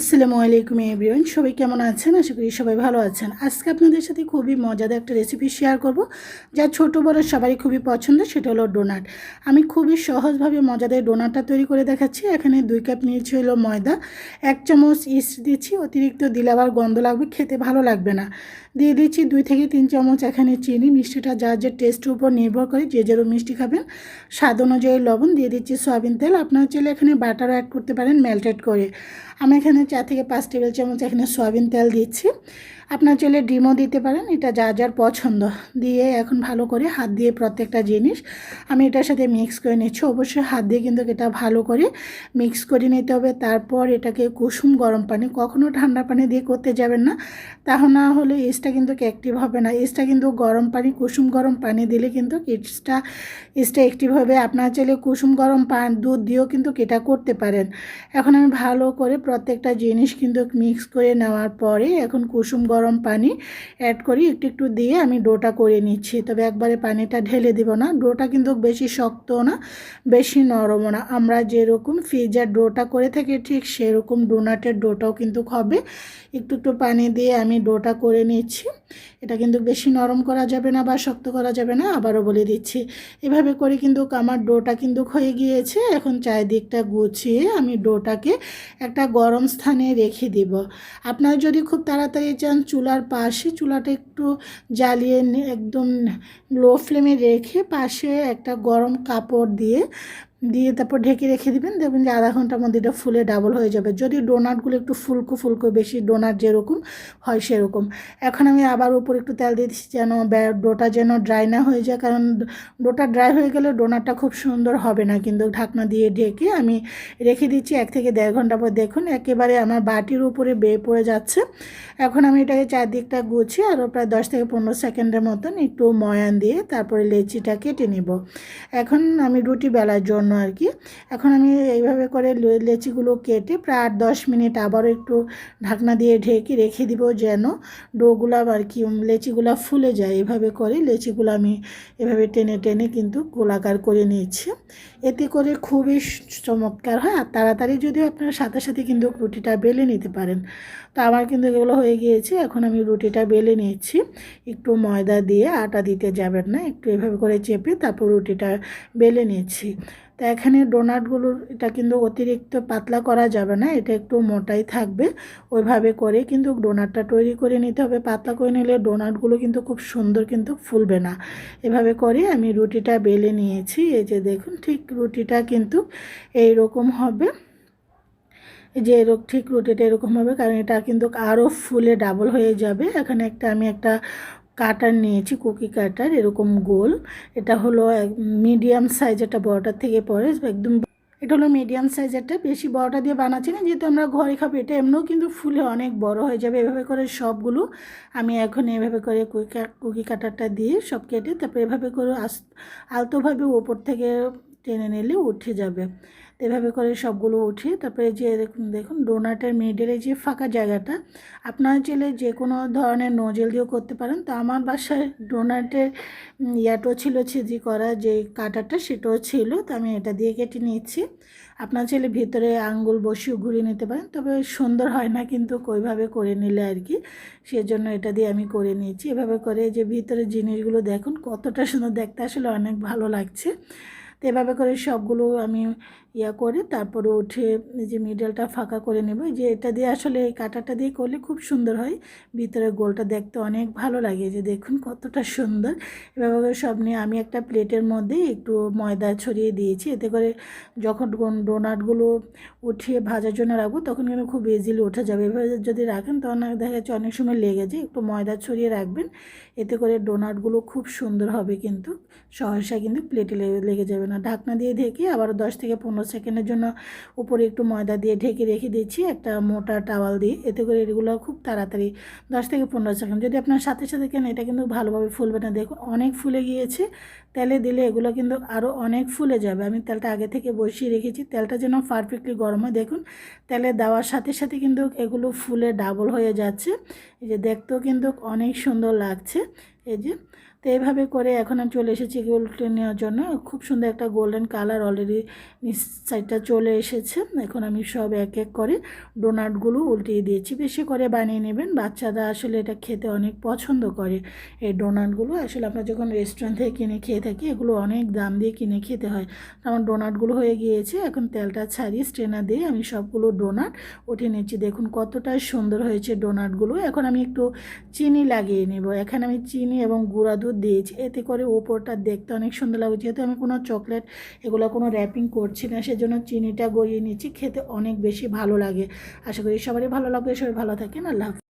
আসসালামু আলাইকুম এভরিওয়ান, সবাই কেমন আছেন? আশা করি সবাই ভালো আছেন। আজকে আপনাদের সাথে খুবই মজাদার একটা রেসিপি শেয়ার করব, যা ছোট বড় সবারই খুবই পছন্দ, সেটা হলো ডোনাট আমি খুবই সহজভাবে মজাদার ডোনাটটা তৈরি করে দেখাচ্ছি। এখানে দুই কাপ নিয়েছি হলো ময়দা, এক চামচ ইস্ট দিচ্ছি অতিরিক্ত দিলে আবার গন্ধ লাগবে, খেতে ভালো লাগবে না। দিয়ে দিচ্ছি দুই থেকে তিন চামচ এখানে চিনি, মিষ্টিটা যার যে টেস্টের উপর নির্ভর করে, যে যেরকম মিষ্টি খাবেন, স্বাদ অনুযায়ী লবণ, দিয়ে দিচ্ছি সয়াবিন তেল। আপনারা চাইলে এখানে বাটারও অ্যাড করতে পারেন মেল্টেড করে। আমি এখানে চার থেকে পাঁচ টেবিল চামচ এখানে সয়াবিন তেল দিচ্ছি। আপনার চলে ডিমও দিতে পারেন, এটা যা যার পছন্দ। দিয়ে এখন ভালো করে হাত দিয়ে প্রত্যেকটা জিনিস আমি এটার সাথে মিক্স করে নিচ্ছি। অবশ্যই হাত দিয়ে কিন্তু এটা ভালো করে মিক্স করে নিতে হবে। তারপর এটাকে কুসুম গরম পানি কখনও ঠান্ডা পানি দিয়ে করতে যাবেন না। তাহলে না হলে ইস্টটা কিন্তু অ্যাক্টিভ হবে না। ইস্টটা কিন্তু গরম পানি, কুসুম গরম পানি দিলে কিন্তু ইস্টটা ইস্টটা অ্যাক্টিভ হবে। আপনার চাইলে কুসুম গরম পান, দুধ দিয়েও কিন্তু এটা করতে পারেন। এখন আমি ভালো করে প্রত্যেকটা জিনিস কিন্তু মিক্স করে নেওয়ার পরে এখন কুসুম গরম পানি অ্যাড করি, একটু একটু দিয়ে আমি ডোটা করে নিচ্ছি। তবে একবারে পানিটা ঢেলে দিব না, ডোটা কিন্তু বেশি শক্ত না, বেশি নরমও না। আমরা যেরকম ফ্রিজার ডোটা করে থাকি ঠিক সেরকম ডোনাটের ডোটাও কিন্তু হবে। একটু একটু পানি দিয়ে আমি ডোটা করে নিচ্ছি। এটা কিন্তু বেশি নরম করা যাবে না বা শক্ত করা যাবে না, আবারও বলে দিচ্ছি। এভাবে করে কিন্তু আমার ডোটা কিন্তু হয়ে গিয়েছে। এখন চারিদিকটা গুছিয়ে আমি ডোটাকে একটা গরম স্থানে রেখে দিব। আপনারা যদি খুব তাড়াতাড়ি চান চুলার পাশে, চুলাটা একটু জ্বালিয়ে একদম লো ফ্লেমে রেখে পাশে একটা গরম কাপড় দিয়ে দিয়ে তারপর ঢেকে রেখে দিবেন, দেখবেন যে আধা ঘণ্টার মধ্যে এটা ফুলে ডাবল হয়ে যাবে। যদি ডোনাটগুলো একটু ফুলকো ফুলকো বেশি ডোনাট যেরকম হয় সেরকম। এখন আমি আবার উপর একটু তেল দিয়ে দিচ্ছি যেন ডোটা যেন ড্রাই না হয়ে যায়, কারণ ডোটা ড্রাই হয়ে গেলে ডোনাটটা খুব সুন্দর হবে না। কিন্তু ঢাকনা দিয়ে ঢেকে আমি রেখে দিচ্ছি এক থেকে দেড় ঘণ্টা পর। দেখুন, একেবারে আমার বাটির উপরে বেয়ে পড়ে যাচ্ছে। এখন আমি এটাকে চারদিকটা গুছিয়ে আরও প্রায় দশ থেকে পনেরো সেকেন্ডের মতন একটু ময়ান দিয়ে তারপরে লেচিটা কেটে নিব। এখন আমি রুটি বেলার জন্য আর কি। এখন আমি এইভাবে করে লেচিগুলো কেটে প্রায় আট দশ মিনিট আবারও একটু ঢাকনা দিয়ে ঢেকে রেখে দিব যেন ডোগুলা আর কি লেচিগুলা ফুলে যায়। এভাবে করে লেচিগুলো আমি এভাবে টেনে টেনে কিন্তু গোলাকার করে নিচ্ছি এতে করে খুবই চমৎকার হয়। আর তাড়াতাড়ি যদিও আপনারা সাথে সাথে কিন্তু রুটিটা বেলে নিতে পারেন। তো আমার কিন্তু এগুলো হয়ে গিয়েছে। এখন আমি রুটিটা বেলে নিচ্ছি একটু ময়দা দিয়ে আটা দিতে যাবেন না। একটু এভাবে করে চেপে তারপর রুটিটা বেলে নিচ্ছি তো এখানে ডোনাটগুলোর এটা কিন্তু অতিরিক্ত পাতলা করা যাবে না, এটা একটু মোটাই থাকবে। ওইভাবে করে কিন্তু ডোনাটটা তৈরি করে নিতে হবে। পাতলা করে নিলে ডোনাটগুলো কিন্তু খুব সুন্দর কিন্তু ফুলবে না। এভাবে করে আমি রুটিটা বেলে নিয়েছি। এই যে দেখুন, ঠিক রুটিটা কিন্তু এই রকম হবে যে এরকম ঠিক রুটিটা এরকম হবে, কারণ এটা কিন্তু আরও ফুলে ডাবল হয়ে যাবে। এখানে একটা, আমি একটা কাটার নিয়েছি, কুকি কাটার, এরকম গোল। এটা হলো মিডিয়াম সাইজ এটা বড়টার থেকে পরে, একদম এটা হলো মিডিয়াম সাইজেরটা বেশি বড়টা দিয়ে বানাচ্ছি না, যেহেতু আমরা ঘরে খাব, এটা এমনিও কিন্তু ফুলে অনেক বড় হয়ে যাবে এভাবে করে সবগুলো। আমি এখন এভাবে করে কুকি কুকি কাটারটা দিয়ে সব কেটে, তারপরে এভাবে করে আস, আলতোভাবে ওপর থেকে টেনে নিলে উঠে যাবে। এভাবে করে সবগুলো উঠিয়ে তারপরে যে এরকম দেখুন ডোনাটের মিডলে যে ফাঁকা জায়গাটা আপনারা চাইলে যে কোনো ধরনের নজেল দিয়েও করতে পারেন। তো আমার বাসায় ডোনাটের উম, ইয়াটাও ছিল ছিজি করা যে কাটারটা সেটাও ছিল তো আমি এটা দিয়ে কেটে নিচ্ছি। আপনার চাইলে ভিতরে আঙ্গুল বসিয়ে ঘুরিয়ে নিতে পারেন তবে সুন্দর হয় না কিন্তু ওইভাবে করে নিলে আর কি। সেজন্য এটা দিয়ে আমি করে নিয়েছি। এভাবে করে যে ভিতরে জিনিসগুলো দেখুন কতটা সুন্দর দেখতে আসলে অনেক ভালো লাগছে। তো এভাবে করে সবগুলো আমি ইয়া করে তারপরে উঠে যে মিডলটা ফাঁকা করে নেব। যে এটা দিয়ে আসলে এই কাঁটাটা দিয়ে করলে খুব সুন্দর হয়। ভিতরে গোলটা দেখতে অনেক ভালো লাগে। যে দেখুন কতটা সুন্দর। এভাবে সব নিয়ে আমি একটা প্লেটের মধ্যে একটু ময়দা ছড়িয়ে দিয়েছি। এতে করে যখন ডোনাটগুলো উঠিয়ে ভাজার জন্য রাখব তখন কিন্তু খুব ইজিলি উঠে যাবে। এভাবে যদি রাখেন তখন দেখা যাচ্ছে অনেক সময় লেগে যায়। একটু ময়দা ছড়িয়ে রাখবেন। এতে করে ডোনাটগুলো খুব সুন্দর হবে কিন্তু। সহসা কিন্তু প্লেটে লেগে যাবে না। ঢাকনা দিয়ে ঢেকে আবার দশ থেকে পনেরো সেকেন্ডের জন্য উপরে একটু ময়দা দিয়ে ঢেকে রেখে দিচ্ছি একটা মোটা টাওয়াল দিয়ে। এতে করে এগুলো খুব তাড়াতাড়ি দশ থেকে পনেরো সেকেন্ড যদি আপনার সাথে সাথে কেন এটা কিন্তু ভালোভাবে ফুলবে না। দেখুন, অনেক ফুলে গিয়েছে। তেলে দিলে এগুলো কিন্তু আরও অনেক ফুলে যাবে। আমি তেলটা আগে থেকে বসিয়ে রেখেছি। তেলটা যেন পারফেক্টলি গরম হয়। দেখুন, তেলে দেওয়ার সাথে সাথে কিন্তু এগুলো ফুলে ডাবল হয়ে যাচ্ছে। এই যে দেখতেও কিন্তু অনেক সুন্দর লাগছে। এই যে তো এইভাবে করে এখন আমি চলে এসেছি এগুলো উল্টে নেওয়ার জন্য। খুব সুন্দর একটা গোল্ডেন কালার অলরেডি নিচ সাইডটা চলে এসেছে। এখন আমি সব এক এক করে ডোনাটগুলো উল্টিয়ে দিয়েছি। বেশি করে বানিয়ে নেবেন। বাচ্চারা আসলে এটা খেতে অনেক পছন্দ করে। এই ডোনাটগুলো আসলে আমরা যখন রেস্টুরেন্ট থেকে কিনে খেয়ে থাকি, এগুলো অনেক দাম দিয়ে কিনে খেতে হয়। আমার ডোনাটগুলো হয়ে গিয়েছে। এখন তেলটা ছাড়িয়ে স্ট্রেনার দিয়ে আমি সবগুলো ডোনাট উঠে নিচ্ছি। দেখুন কতটা সুন্দর হয়েছে ডোনাটগুলো এখন আমি একটু চিনি লাগিয়ে নেব। এখানে আমি চিনি এবং গুঁড়া দুধ দিয়েছি। এতে করে ওপরটা দেখতে অনেক সুন্দর লাগবে যেহেতু আমি কোনো চকলেট এগুলো কোনো র্যাপিং করছি না, সেজন্য চিনিটা গড়িয়ে নিচ্ছি। খেতে অনেক বেশি ভালো লাগে। আশা করি সবারই ভালো লাগবে। সবাই ভালো থাকেন। আল্লাহ।